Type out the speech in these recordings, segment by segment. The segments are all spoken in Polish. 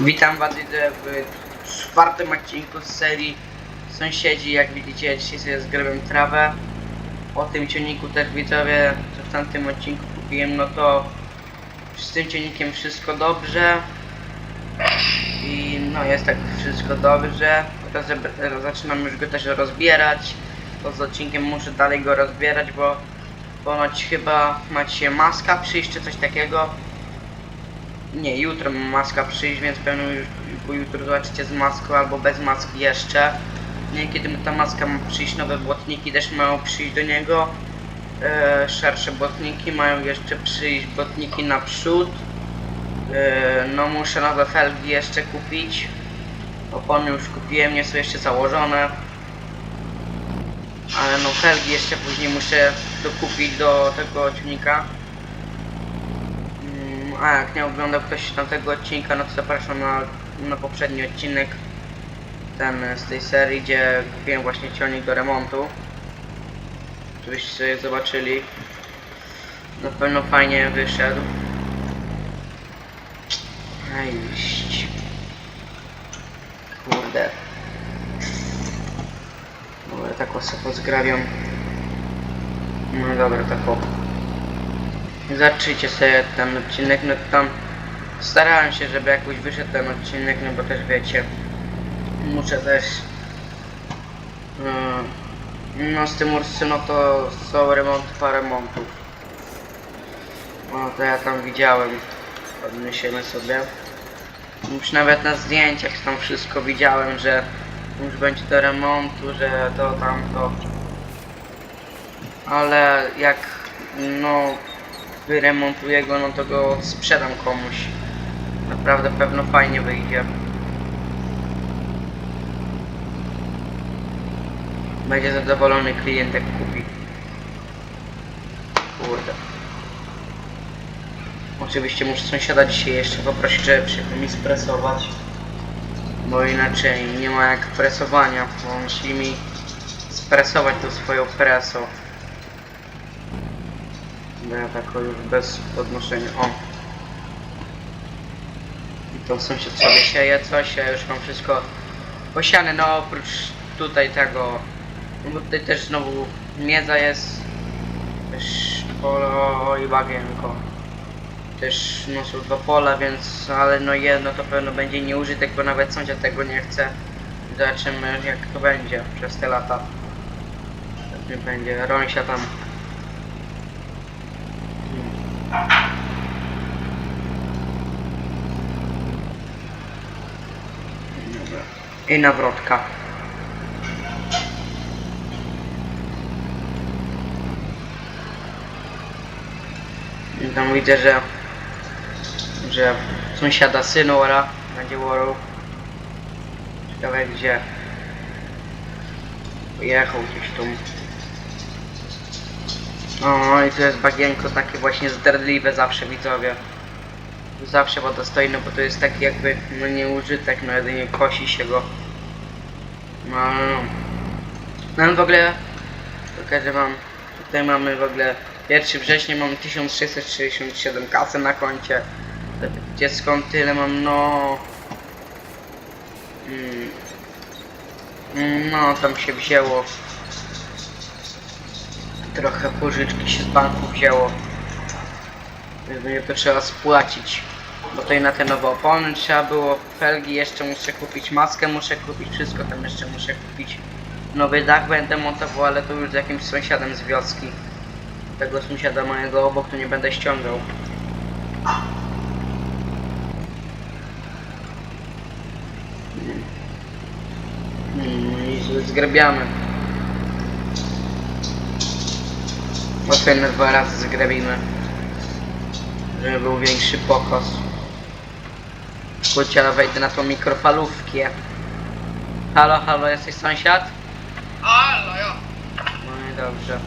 Witam Was w czwartym odcinku z serii Sąsiedzi. Jak widzicie, dzisiaj sobie zgrałem trawę. Po tym ciągniku też widzowie, co w tamtym odcinku kupiłem, no to z tym ciągnikiem wszystko dobrze. I no jest tak wszystko dobrze. Teraz zaczynam już go też rozbierać. To z odcinkiem muszę dalej go rozbierać, bo ponoć chyba macie maska przyjść czy coś takiego. Nie, jutro ma maska przyjść, więc pewnie już jutro zobaczycie z maską albo bez maski jeszcze. Nie, kiedy ta maska ma przyjść, nowe błotniki też mają przyjść do niego. E, szersze błotniki, mają jeszcze przyjść błotniki naprzód. E, no muszę nowe felgi jeszcze kupić. Opony już kupiłem, nie są jeszcze założone. Ale no felgi jeszcze później muszę dokupić do tego ciągnika. A jak nie oglądał ktoś tamtego odcinka, no to zapraszam na, na poprzedni odcinek ten z tej serii, gdzie kupiłem właśnie ciągnik do remontu. Żebyście sobie zobaczyli. Na pewno fajnie wyszedł. Ejść. Kurde. Dobra, tak sobie zgrabiam. No dobra, tak o. Zatrzyjcie sobie ten odcinek, no tam starałem się, żeby jakoś wyszedł ten odcinek, no bo też wiecie, muszę też yy, no z tym Ursy, no to są remonty po remontów. No to ja tam widziałem, podniesiemy sobie. Już nawet na zdjęciach tam wszystko widziałem, że już będzie do remontu, że to tamto. Ale jak no wyremontuję go, no to go sprzedam komuś. Naprawdę pewno fajnie wyjdzie. Będzie zadowolony klient jak kupi. Kurde. Oczywiście muszę sąsiada dzisiaj jeszcze poprosić, żeby przyjechał mi spresować. Bo inaczej nie ma jak presowania, bo musi mi spresować tą swoją presą. Ja tak już bez podnoszenia. O. I to sąsiad sobie sieje coś, ja już mam wszystko posiane, no oprócz tutaj tego. No bo tutaj też znowu miedza jest. Też polo i bagienko. Też no są dwa pola, więc ale no jedno to pewno będzie nieużytek, bo nawet sąsiad tego nie chce. Zobaczymy jak to będzie przez te lata. Pewnie będzie Rąsia tam. I nawrotka. I tam widzę, że że sąsiada synu ora będzie łorał. Ciekawe gdzie. Pojechał gdzieś tu. O, i to jest bagienko takie właśnie zdradliwe zawsze widzowie. Zawsze woda stoi, no bo to jest taki jakby no nieużytek, no jedynie kosi się go. No, no, no. No w ogóle pokażę wam, tutaj mamy w ogóle 1 września mam 1667 kasy na koncie. Gdzie skąd tyle mam, no... Mm. Mm, No, tam się wzięło. Trochę pożyczki się z banku wzięło. Więc będzie to trzeba spłacić. Bo tutaj na te nowe opony trzeba było, felgi jeszcze muszę kupić, maskę muszę kupić, wszystko tam jeszcze muszę kupić. Nowy dach będę montował, ale to już z jakimś sąsiadem z wioski. Tego sąsiada mojego obok to nie będę ściągał. Hmm, i zgrabiamy. Łatwiej dwa razy zgrabimy. Żeby był większy pokos. Kurczę, ale wejdę na tą mikrofalówkę. Halo, halo, jesteś sąsiad? Halo, jo. No i dobrze.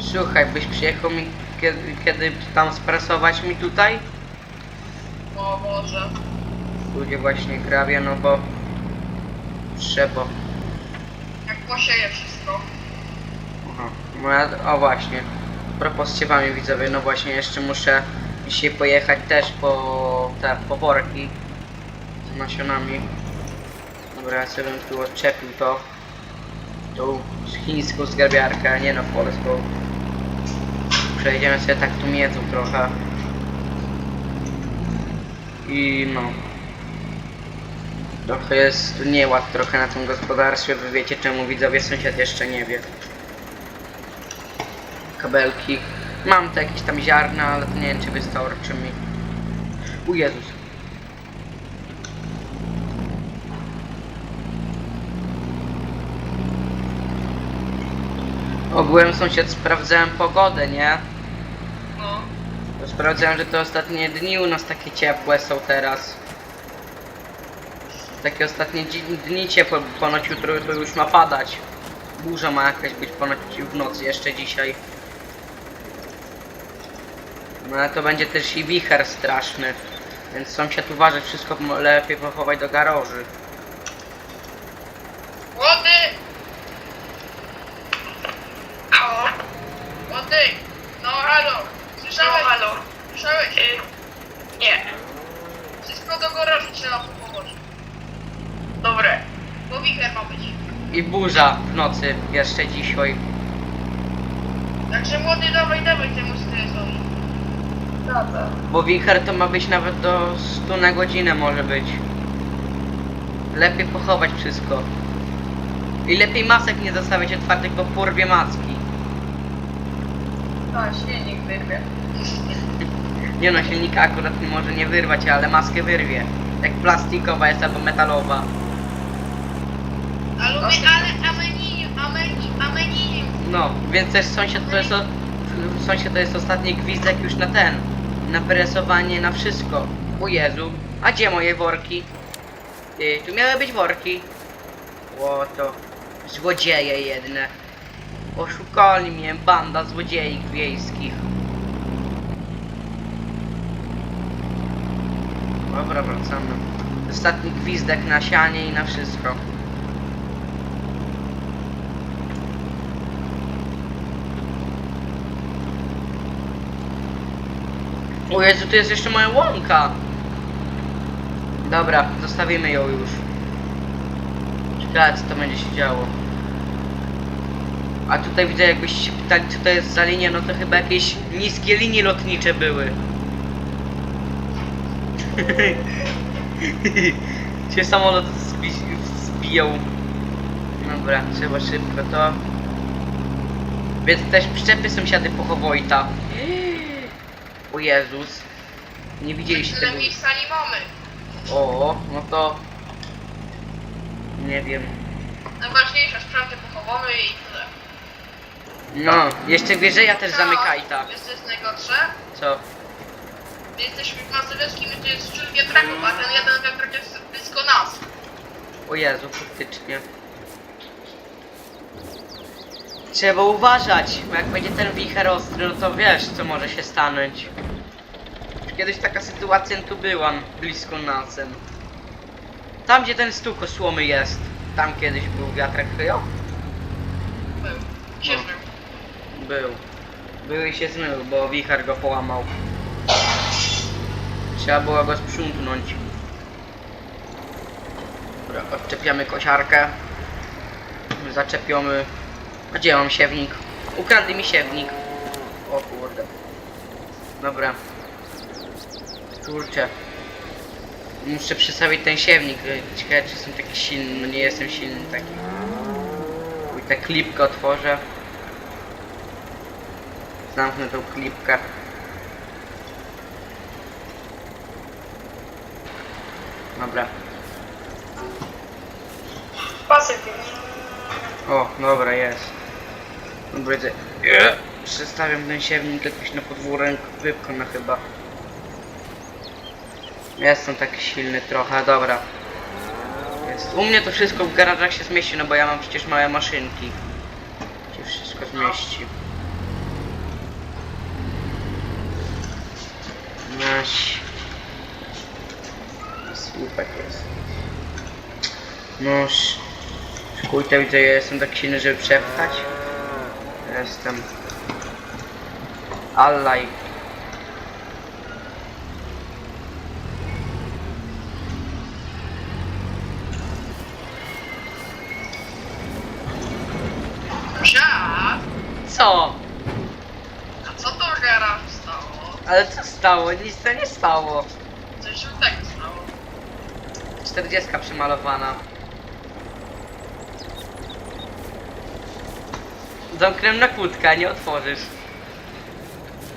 Słuchaj, byś przyjechał mi kiedy, kiedy tam sprasować mi tutaj? No może. Ludzie właśnie grabie, no bo trzeba. Jak posieje wszystko. Aha. No ja, o właśnie. Propos z ciewami widzowie, no właśnie jeszcze muszę Dzisiaj pojechać też po te po worki z nasionami. Dobra, ja sobie bym tu odczepił to. Tą chińską zgrabiarkę, nie no polską. Przejdziemy sobie tak tu miedzą trochę. I no. Trochę jest nieład trochę na tym gospodarstwie, wy wiecie czemu widzowie sąsiad jeszcze nie wie. Kabelki. Mam te jakieś tam ziarna, ale to nie wiem czy wystarczy mi. U Jezus. Ogółem sąsiad sprawdzałem pogodę, nie? No. To Sprawdzałem, że te ostatnie dni u nas takie ciepłe są teraz. Takie ostatnie dni ciepłe, ponoć jutro to już ma padać. Burza ma jakaś być ponoć w nocy jeszcze dzisiaj. No ale to będzie też i wicher straszny. Więc sąsiad uważa, wszystko lepiej pochować do garaży. Młody! Ało? Młody! No halo! Słyszałeś? No, halo. Słyszałeś? Y, nie. Wszystko do garażu trzeba pochować. Dobre. Bo wicher ma być. I burza w nocy jeszcze dzisiaj. Także młody dawaj, dawaj temu. Dobra. Bo wicher to ma być nawet do 100 na godzinę może być. Lepiej pochować wszystko. I lepiej masek nie zostawiać otwartych, bo porwie maski. No, silnik wyrwie. Nie no, silnika akurat nie może nie wyrwać, ale maskę wyrwie. Jak plastikowa jest albo metalowa. Ale, ale amenium, amenium, amenium. No, więc też sąsiad to jest, o, sąsiad to jest ostatni gwizdek już na ten. Na presowanie, na wszystko. O Jezu, a gdzie moje worki? Ty, tu miały być worki. O to, złodzieje jedne. Oszukali mnie, banda złodziei wiejskich. Dobra, wracamy. Ostatni gwizdek na sianie i na wszystko. O Jezu, tu jest jeszcze moja łąka. Dobra, zostawimy ją już. Ciekawe co to będzie się działo. A tutaj widzę jakbyście się pytali co to jest za linia, no to chyba jakieś niskie linie lotnicze były. się samolot zbi. Dobra, trzeba szybko to. Więc też przyczepy sąsiady Pochowojta. O Jezus. Nie widzieliście tego. nie mamy. O, no to... Nie wiem. Najważniejsze sprzęty pochowane i tyle. No, jeszcze wieżeja też zamykaj ta. Wiesz co jest najgorsze? Co? My jesteśmy w Mazowieckim i to jest szczyt wiatraków, a ten jeden wiatrak jest blisko nas. O Jezu, faktycznie. Trzeba uważać, bo jak będzie ten wicher ostry, no to wiesz, co może się stanąć. Kiedyś taka sytuacja tu była, blisko nasem. Tam, gdzie ten stuk słomy jest. Tam kiedyś był wiatrak chyjo? Był. Się No. zmył. Był. Był i się zmył, bo wicher go połamał. Trzeba było go sprzątnąć. Dobra, odczepiamy kosiarkę. Zaczepiamy. Gdzie mam siewnik? Ukradli mi siewnik. O kurde. Dobra. Kurczę. Muszę przestawić ten siewnik. Ciekawe czy jestem taki silny. No nie jestem silny taki. I tę klipkę otworzę. Zamknę tą klipkę. Dobra. Jest. O, dobra, jest. Dobra, widzę. Nie. Przestawiam ten siewnik jakoś na podwórek, wypcham chyba. Jestem taki silny trochę, dobra. Jest. U mnie to wszystko w garażach się zmieści, no bo ja mam przecież małe maszynki. Gdzie wszystko zmieści. Naś. Słupek jest. Noż. Kurde, widzę, ja jestem tak silny, żeby przepchać. Jestem. Allaj. Ale co stało? Nic się nie stało. Coś żółtego stało. 40 przemalowana. Zamknę na kłódkę, nie otworzysz.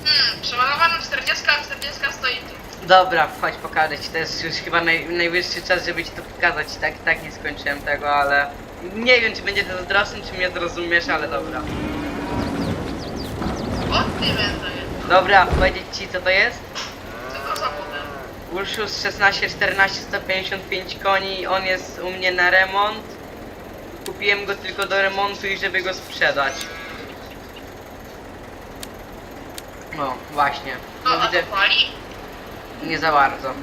Hmm, przemalowana 40, a 40 stoi tu. Dobra, chodź pokażę ci, to jest już chyba naj, najwyższy czas, żeby ci to pokazać. Tak, tak nie skończyłem tego, ale nie wiem czy będzie to zazdrosny, czy mnie zrozumiesz, ale dobra. O, ty będę. Dobra, powiedzieć ci co to jest? Co to za model? Ursus 16, 14, 155 koni, on jest u mnie na remont. Kupiłem go tylko do remontu i żeby go sprzedać. No, właśnie. No, No a widzę, to pali? nie za bardzo.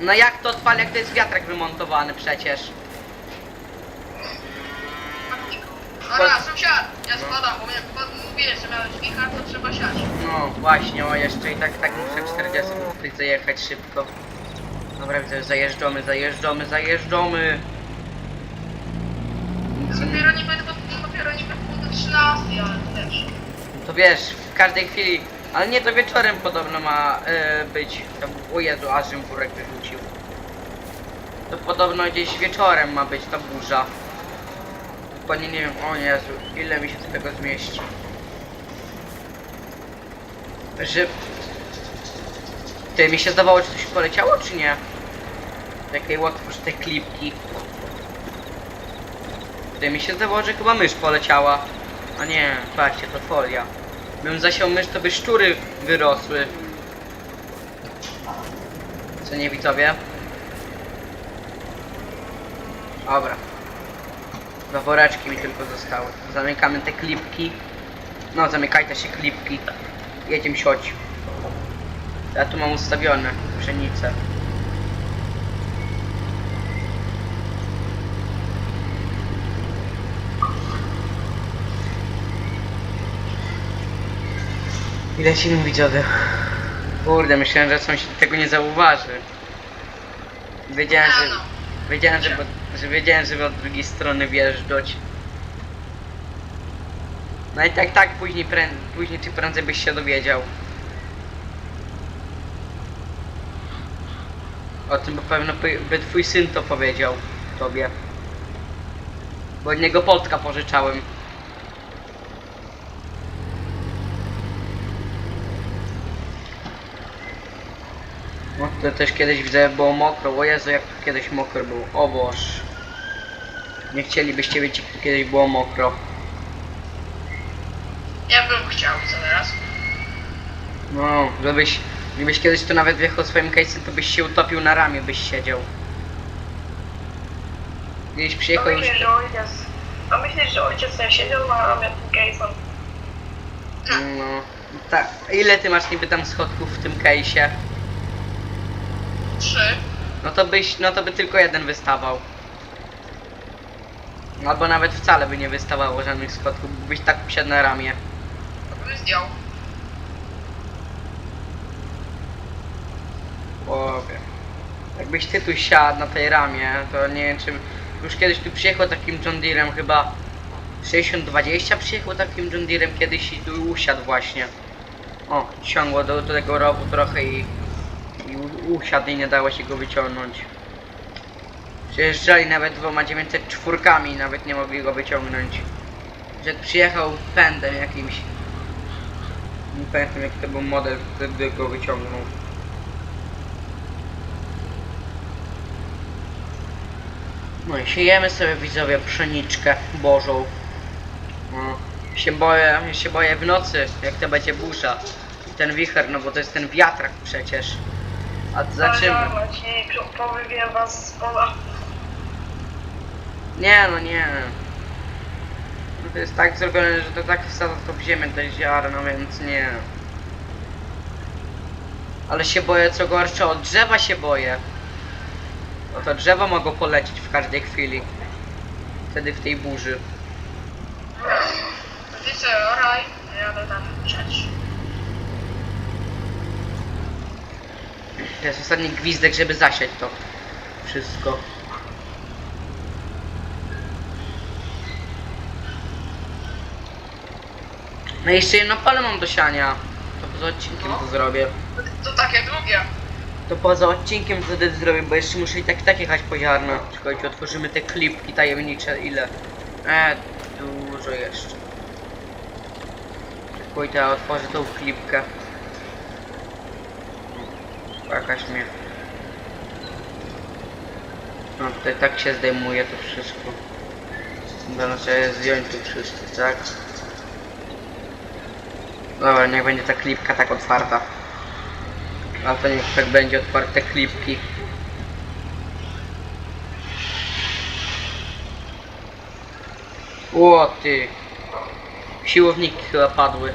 No jak to odpali, jak to jest wiatrak wymontowany przecież? Dobra, sąsiad, ja spadam, bo, mnie, bo mówiłeś, że miałeś wichar, to trzeba siać. No właśnie, o jeszcze i tak, tak muszę 40 minut zajechać szybko. Dobra, widzę, zajeżdżamy, zajeżdżamy, zajeżdżamy. Dopiero niby, do- dopiero niby pół do 13, ale to też. To wiesz, w każdej chwili, ale nie to wieczorem podobno ma e, być. Tam, o Jezu, aż żem worek wyrzucił. To podobno gdzieś wieczorem ma być ta burza. Dokładnie nie wiem, o Jezu, ile mi się z tego zmieści. Że... Ty, mi się zdawało, czy coś poleciało, czy nie? Jakiej otwórz te klipki. Ty, mi się zdawało, że chyba mysz poleciała. A nie, patrzcie, to folia. Bym zasiał mysz, to by szczury wyrosły. Co nie widzowie? Dobra. Dwa woreczki mi tylko zostały. Zamykamy te klipki. No, zamykaj te się klipki. Jedziemy siać. Ja tu mam ustawione pszenicę. I lecimy widzowie. Kurde, myślałem, że sąsiad tego nie zauważy. Wiedziałem, że... Wiedziałem, że, że wiedziałem, żeby od drugiej strony wjeżdżać. No i tak, tak, później, później czy prędzej byś się dowiedział. O tym bo pewno by, twój syn to powiedział tobie. Bo od niego Polska pożyczałem. No to też kiedyś widzę było mokro, o Jezu jak kiedyś mokro był, o. Nie chcielibyście wiedzieć jak tu kiedyś było mokro. Ja bym chciał, co teraz? No, żebyś, gdybyś kiedyś tu nawet wjechał swoim case'em, to byś się utopił na ramię, byś siedział. Gdzieś To przyjechał już... myślisz, że ojciec... To myślisz, że ojciec nie siedział na ramię tym case'em? No, tak. Ile ty masz niby tam schodków w tym case'ie? Trzy. No to byś, no to by tylko jeden wystawał. Albo nawet wcale by nie wystawało żadnych schodków, byś tak usiadł na ramię. To bym zdjął. Boże. Jakbyś ty tu siadł na tej ramie, to nie wiem czy... Już kiedyś tu przyjechał takim John Deerem chyba... 60-20 przyjechał takim John Deerem kiedyś i tu usiadł właśnie. O, ciągło do, do tego rowu trochę i... I usiadł i nie dało się go wyciągnąć. Przyjeżdżali nawet dwoma 904 i nawet nie mogli go wyciągnąć. Że przyjechał pędem jakimś. Nie pamiętam jaki to był model, wtedy go wyciągnął. No i siejemy sobie widzowie pszeniczkę bożą. No, się boję, się boję w nocy, jak to będzie burza. I ten wicher, no bo to jest ten wiatrak przecież. A ci powywiem was z pola. Nie no nie. No to jest tak zrobione, że to tak wsadza to w ziemię te ziarno, więc nie. Ale się boję co gorsze, od drzewa się boję. No to drzewa mogą polecieć w każdej chwili. Wtedy w tej burzy. Oraj, ja jadę tam siać. To jest ostatni gwizdek, żeby zasiać to wszystko. No i jeszcze jedno pole mam do siania. To poza odcinkiem No. to zrobię. To takie długie. To poza odcinkiem to wtedy zrobię, bo jeszcze muszę i tak i tak jechać po ziarno. Czekajcie, otworzymy te klipki tajemnicze, ile? E, dużo jeszcze. Czekajcie, ja otworzę tą klipkę. Jakaś mnie. No tutaj tak się zdejmuje to wszystko. Będę trzeba zdjąć tu wszystko, tak? Dobra, niech będzie ta klipka tak otwarta. A to niech tak będzie otwarte klipki. O ty. Siłowniki chyba padły.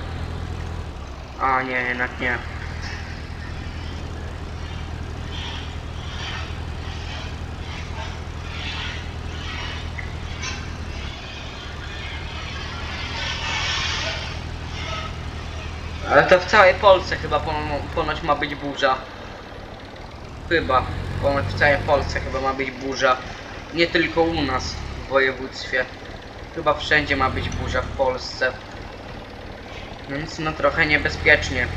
A nie, jednak nie. Ale to w całej Polsce chyba pono- ponoć ma być burza. Chyba. Ponoć w całej Polsce chyba ma być burza. Nie tylko u nas w województwie. Chyba wszędzie ma być burza w Polsce. Więc no trochę niebezpiecznie.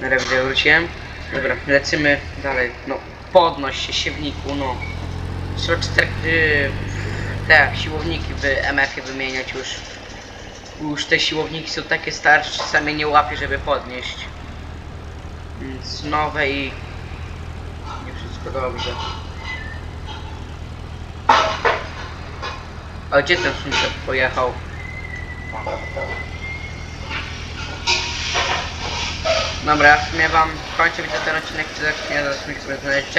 Nareszcie wróciłem. Dobra, lecimy dalej. No, podnoś się siewniku, no. Trzeba cztery, te siłowniki w MF-ie wymieniać już. Już te siłowniki są takie starsze, czasami nie łapie, żeby podnieść. Więc nowe i nie wszystko dobrze. A gdzie ten sąsiad pojechał? Dobra, w sumie wam kończę widzę ten odcinek, czy za chwilę zaczniemy sobie znaleźć.